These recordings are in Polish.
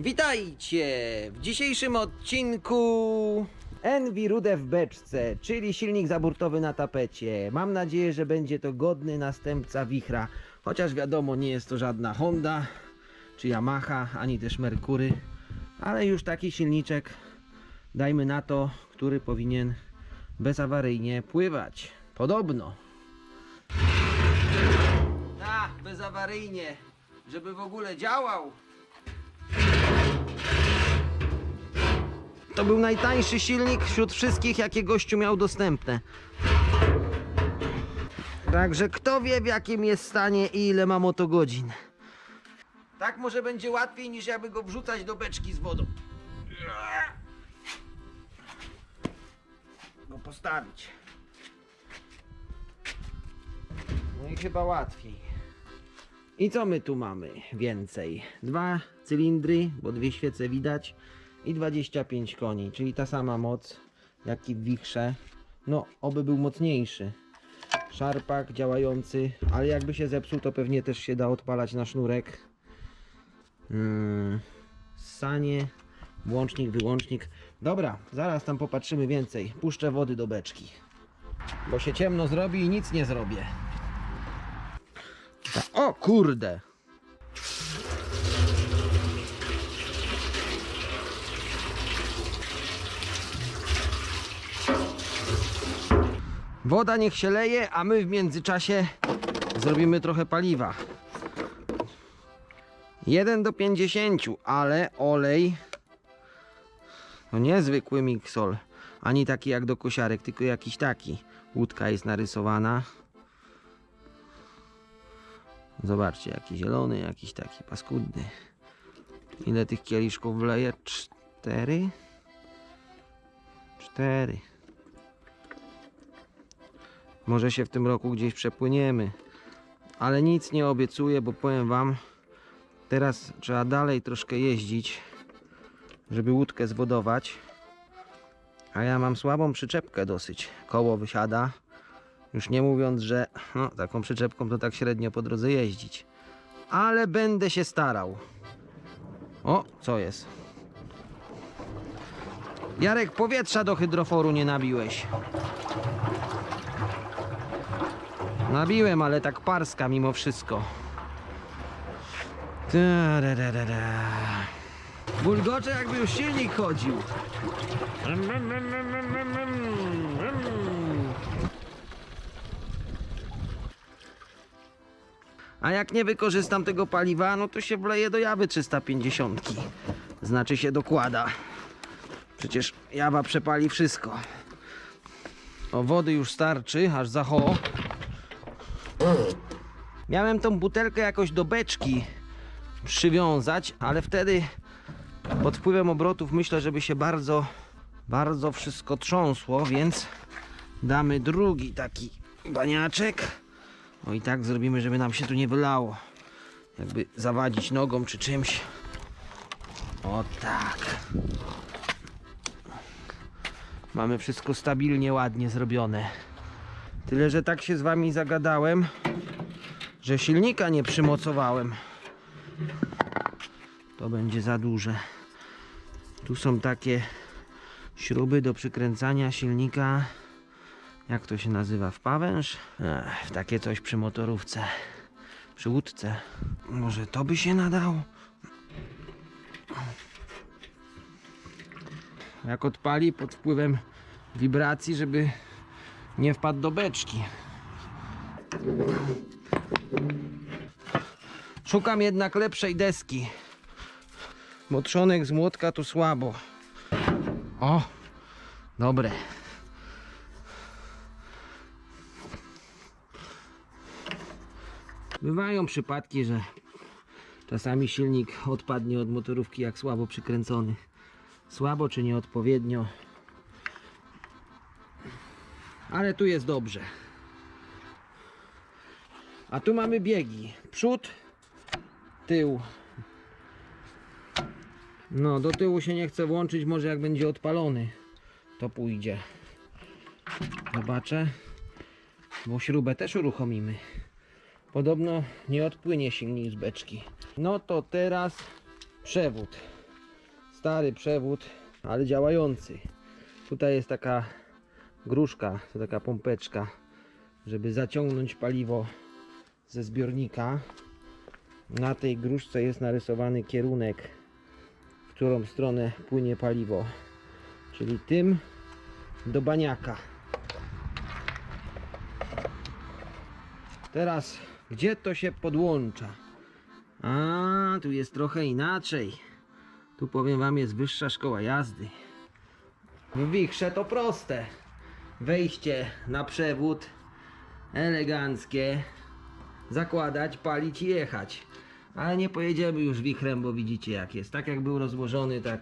Witajcie! W dzisiejszym odcinku Envy Rude w beczce, czyli silnik zaburtowy na tapecie. Mam nadzieję, że będzie to godny następca Wichra. Chociaż wiadomo, nie jest to żadna Honda, czy Yamaha, ani też Merkury. Ale już taki silniczek, dajmy na to, który powinien bezawaryjnie pływać. Podobno. A, bezawaryjnie, żeby w ogóle działał. To był najtańszy silnik wśród wszystkich, jakie gościu miał dostępne. Także kto wie w jakim jest stanie i ile ma motogodzin. Tak może będzie łatwiej niż jakby go wrzucać do beczki z wodą. Go postawić. No i chyba łatwiej. I co my tu mamy więcej? Dwa cylindry, bo dwie świece widać i 25 koni, czyli ta sama moc jak i w wichrze. No, oby był mocniejszy. Szarpak działający, ale jakby się zepsuł, to pewnie też się da odpalać na sznurek. Hmm, sanie, włącznik, wyłącznik. Dobra, zaraz tam popatrzymy więcej. Puszczę wody do beczki. Bo się ciemno zrobi i nic nie zrobię. O kurde! Woda niech się leje, a my w międzyczasie zrobimy trochę paliwa. 1 do 50, ale olej no niezwykły miksol, ani taki jak do kosiarek, tylko jakiś taki. Łódka jest narysowana. Zobaczcie, jaki zielony, jakiś taki paskudny. Ile tych kieliszków wleje? Cztery? Cztery. Może się w tym roku gdzieś przepłyniemy. Ale nic nie obiecuję, bo powiem wam, teraz trzeba dalej troszkę jeździć, żeby łódkę zwodować. A ja mam słabą przyczepkę dosyć. Koło wysiada. Już nie mówiąc, że no, taką przyczepką to tak średnio po drodze jeździć. Ale będę się starał. O, co jest? Jarek, powietrza do hydroforu nie nabiłeś. Nabiłem, ale tak parska mimo wszystko. Bulgocze jakby już silnik chodził. A jak nie wykorzystam tego paliwa, no to się wleje do jawy 350. Znaczy się dokłada. Przecież jawa przepali wszystko. O, wody już starczy, aż za ho. Miałem tą butelkę jakoś do beczki przywiązać, ale wtedy pod wpływem obrotów myślę, żeby się bardzo, bardzo wszystko trząsło, więc damy drugi taki baniaczek. No i tak zrobimy, żeby nam się tu nie wylało. Jakby zawadzić nogą czy czymś. O tak. Mamy wszystko stabilnie, ładnie zrobione. Tyle, że tak się z wami zagadałem, że silnika nie przymocowałem. To będzie za duże. Tu są takie śruby do przykręcania silnika. Jak to się nazywa? W pawęż? Ech, takie coś przy motorówce. Przy łódce. Może to by się nadało? Jak odpali pod wpływem wibracji, żeby nie wpadł do beczki. Szukam jednak lepszej deski. Bo trzonek z młotka to słabo. O, dobre. Bywają przypadki, że czasami silnik odpadnie od motorówki jak słabo przykręcony. Słabo czy nieodpowiednio. Ale tu jest dobrze. A tu mamy biegi. Przód, tył. No, do tyłu się nie chce włączyć, może jak będzie odpalony, to pójdzie. Zobaczę. Bo śrubę też uruchomimy. Podobno nie odpłynie silnik z beczki. No to teraz przewód. Stary przewód, ale działający. Tutaj jest taka gruszka, to taka pompeczka, żeby zaciągnąć paliwo ze zbiornika. Na tej gruszce jest narysowany kierunek, w którą stronę płynie paliwo, czyli tym do baniaka. Teraz, gdzie to się podłącza? A, tu jest trochę inaczej. Tu powiem wam, jest wyższa szkoła jazdy. W wichrze to proste. Wejście na przewód, eleganckie. Zakładać, palić i jechać. Ale nie pojedziemy już wichrem, bo widzicie jak jest. Tak jak był rozłożony, tak,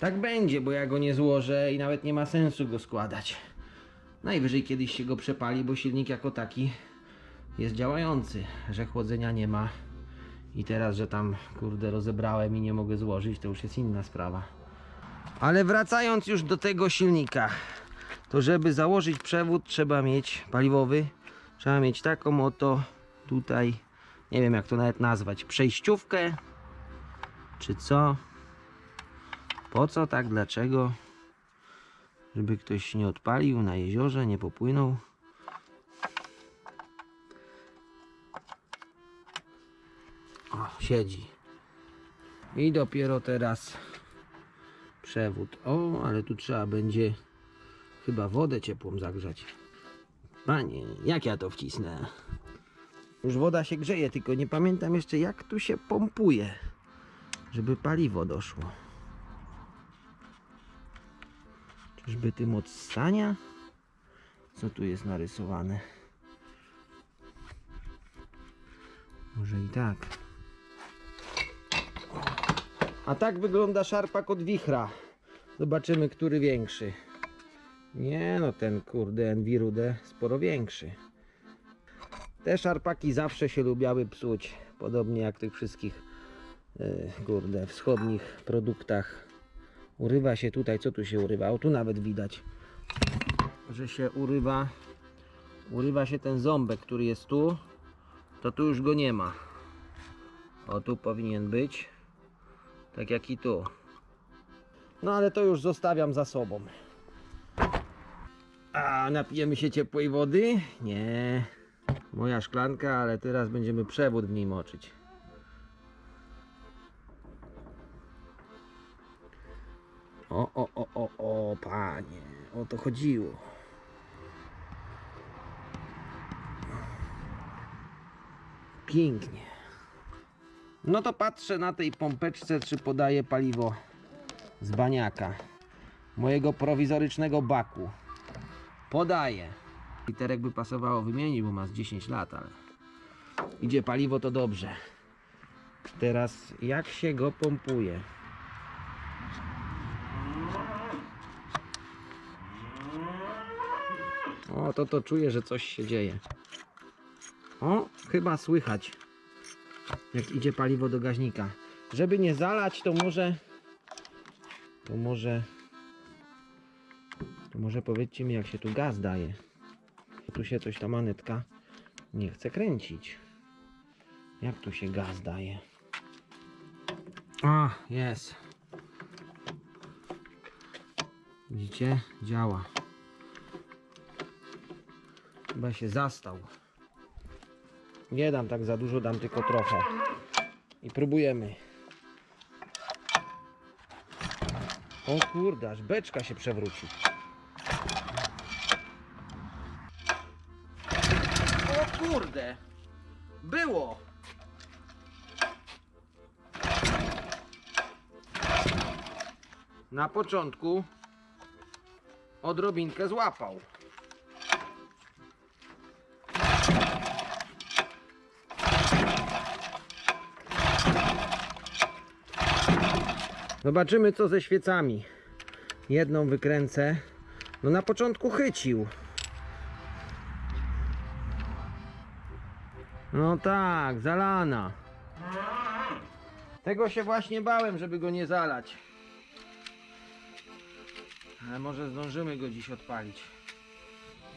tak będzie, bo ja go nie złożę i nawet nie ma sensu go składać. Najwyżej kiedyś się go przepali, bo silnik jako taki jest działający, że chłodzenia nie ma. I teraz, że tam kurde rozebrałem i nie mogę złożyć, to już jest inna sprawa. Ale wracając już do tego silnika, to żeby założyć przewód trzeba mieć paliwowy, trzeba mieć taką oto tutaj, nie wiem jak to nawet nazwać, przejściówkę, czy co? Po co tak, dlaczego? Żeby ktoś nie odpalił na jeziorze, nie popłynął. O, siedzi. I dopiero teraz przewód. O, ale tu trzeba będzie chyba wodę ciepłą zagrzać. Panie, jak ja to wcisnę? Już woda się grzeje, tylko nie pamiętam jeszcze jak tu się pompuje, żeby paliwo doszło. Czyżby tym od stania? Co tu jest narysowane? Może i tak. A tak wygląda szarpak od wichra. Zobaczymy, który większy. Nie no, ten kurde Envirude sporo większy. Te szarpaki zawsze się lubiały psuć. Podobnie jak tych wszystkich e, kurde wschodnich produktach. Urywa się tutaj, co tu się urywa? O tu nawet widać, że się urywa. Urywa się ten ząbek, który jest tu. To tu już go nie ma. O tu powinien być. Tak jak i tu. No ale to już zostawiam za sobą. A napijemy się ciepłej wody? Nie. Moja szklanka, ale teraz będziemy przewód w niej moczyć. O, o, o, o, o, panie. O to chodziło. Pięknie. No to patrzę na tej pompeczce, czy podaje paliwo z baniaka. Mojego prowizorycznego baku. Podaje. Literek by pasowało wymienić, bo ma z 10 lat, ale idzie paliwo to dobrze. Teraz jak się go pompuje? O, to to czuję, że coś się dzieje. O, chyba słychać jak idzie paliwo do gaźnika. Żeby nie zalać, to może to może może powiedzcie mi jak się tu gaz daje. Tu się coś ta manetka nie chce kręcić. Jak tu się gaz daje? A, jest. Widzicie? Działa. Chyba się zastał. Nie dam tak za dużo, dam tylko trochę. I próbujemy. O kurde, aż beczka się przewróci. Na początku odrobinkę złapał. Zobaczymy co ze świecami. Jedną wykręcę. No na początku chycił. No tak, zalana. Tego się właśnie bałem, żeby go nie zalać. Ale może zdążymy go dziś odpalić.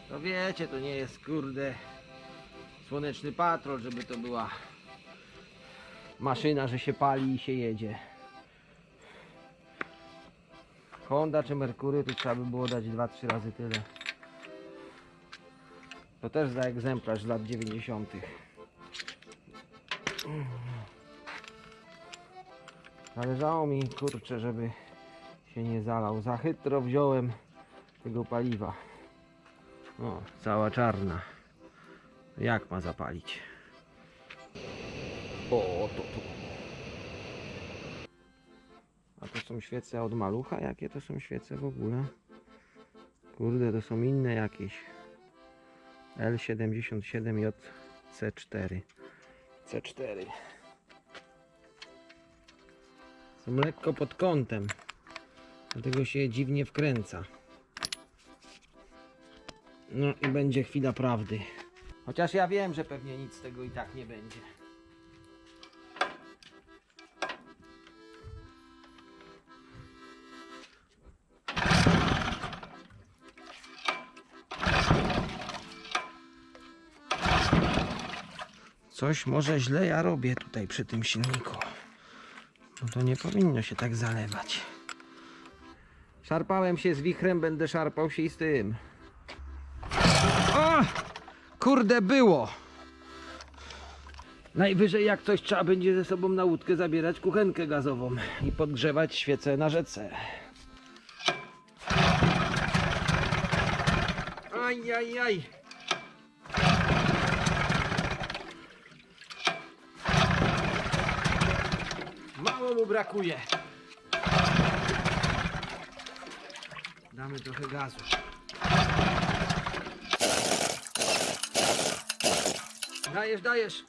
To wiecie, to nie jest kurde słoneczny patrol, żeby to była maszyna, że się pali i się jedzie. Honda czy Merkury, to trzeba by było dać 2-3 razy tyle. To też za egzemplarz z lat 90. Zależało mi, kurczę, żeby się nie zalał. Za chytro wziąłem tego paliwa. O, cała czarna. Jak ma zapalić? O, to. A to są świece od malucha? Jakie to są świece w ogóle? Kurde, to są inne jakieś. L77JC4. C4. Są lekko pod kątem. Dlatego się dziwnie wkręca. No i będzie chwila prawdy. Chociaż ja wiem, że pewnie nic z tego i tak nie będzie. Coś może źle ja robię tutaj przy tym silniku. No to nie powinno się tak zalewać. Szarpałem się z wichrem, będę szarpał się i z tym. O! Kurde było! Najwyżej jak coś trzeba będzie ze sobą na łódkę zabierać kuchenkę gazową i podgrzewać świecę na rzece. Aj, aj, aj. Mało mu brakuje. Damy trochę gazu. Dajesz, dajesz.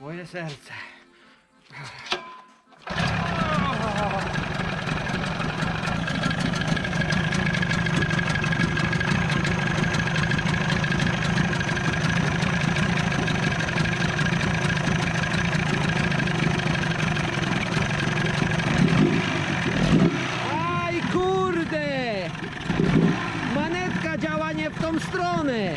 Moje serce. Aj kurde! Manetka działa nie w tą stronę.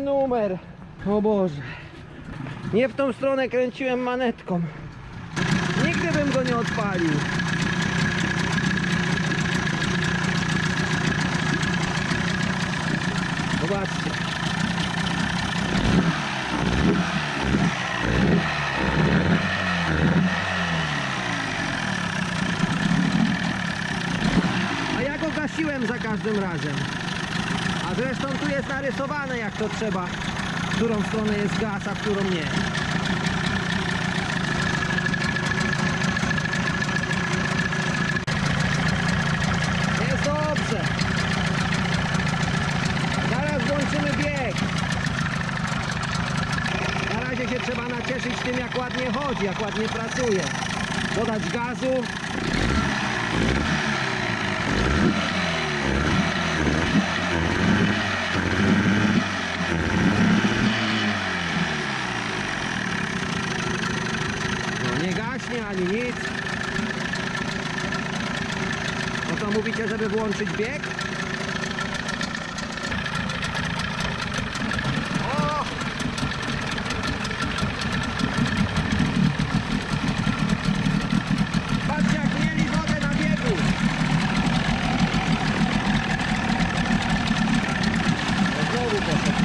Numer. O Boże. Nie w tą stronę kręciłem manetką. Nigdy bym go nie odpalił. Zobaczcie. A ja go gasiłem za każdym razem. Zresztą tu jest narysowane jak to trzeba, w którą stronę jest gaz, a w którą nie. Jest dobrze. Zaraz włączymy bieg. Na razie się trzeba nacieszyć tym jak ładnie chodzi, jak ładnie pracuje. Dodać gazu. No nie gaśnie ani nic. No to mówicie, żeby włączyć bieg? O! Patrzcie jak mieli wodę na biegu. No znowu poszedł.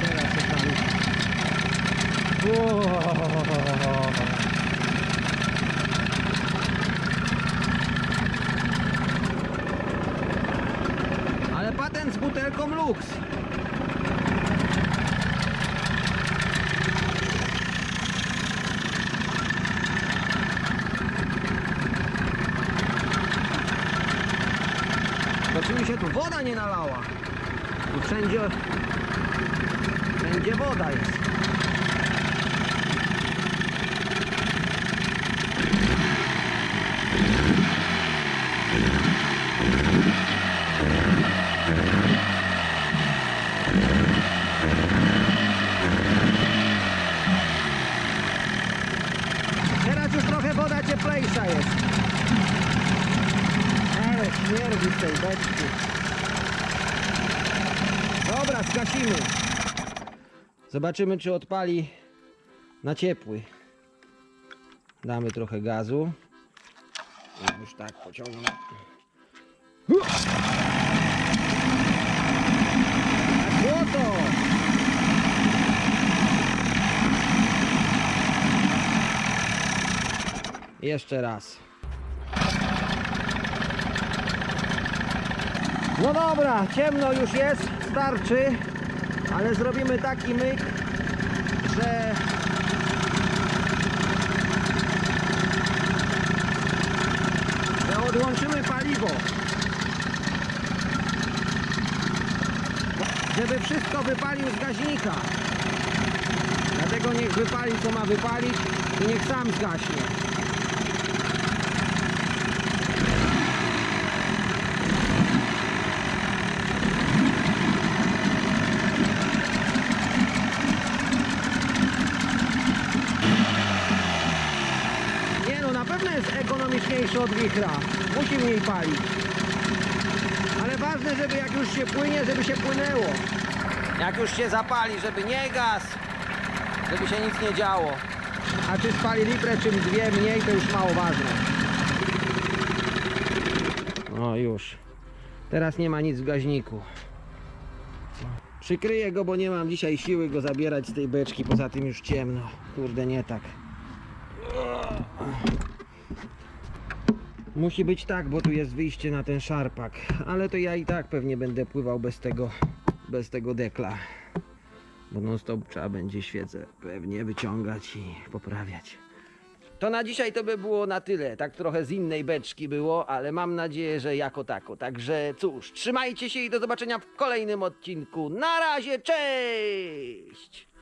Teraz się pali. Wow. Ale patent z butelką Lux. To czy mi się tu woda nie nalała? Tu wszędzie Wszędzie woda jest. cieplejsza jest. Z tej beczki. Dobra, zgasimy. Zobaczymy, czy odpali na ciepły. Damy trochę gazu. Już tak pociągnę. Złoto! Jeszcze raz. No dobra, ciemno już jest, starczy, ale zrobimy taki myk, że że odłączymy paliwo. Żeby wszystko wypalił z gaźnika. Dlatego niech wypali co ma wypalić i niech sam zgaśnie. Nie no, na pewno jest ekonomiczniejszy od wichra. Musi mniej palić. Ale ważne, żeby jak już się płynie, żeby się płynęło. Jak już się zapali, żeby nie gaz, żeby się nic nie działo. A czy spali litrę, czym dwie mniej, to już mało ważne. No już. Teraz nie ma nic w gaźniku. Przykryję go, bo nie mam dzisiaj siły go zabierać z tej beczki. Poza tym już ciemno. Kurde, nie tak. Musi być tak, bo tu jest wyjście na ten szarpak. Ale to ja i tak pewnie będę pływał bez tego, bez tego dekla. Bo non stop trzeba będzie świecę pewnie wyciągać i poprawiać. To na dzisiaj to by było na tyle. Tak trochę z innej beczki było, ale mam nadzieję, że jako tako. Także cóż, trzymajcie się i do zobaczenia w kolejnym odcinku. Na razie, cześć!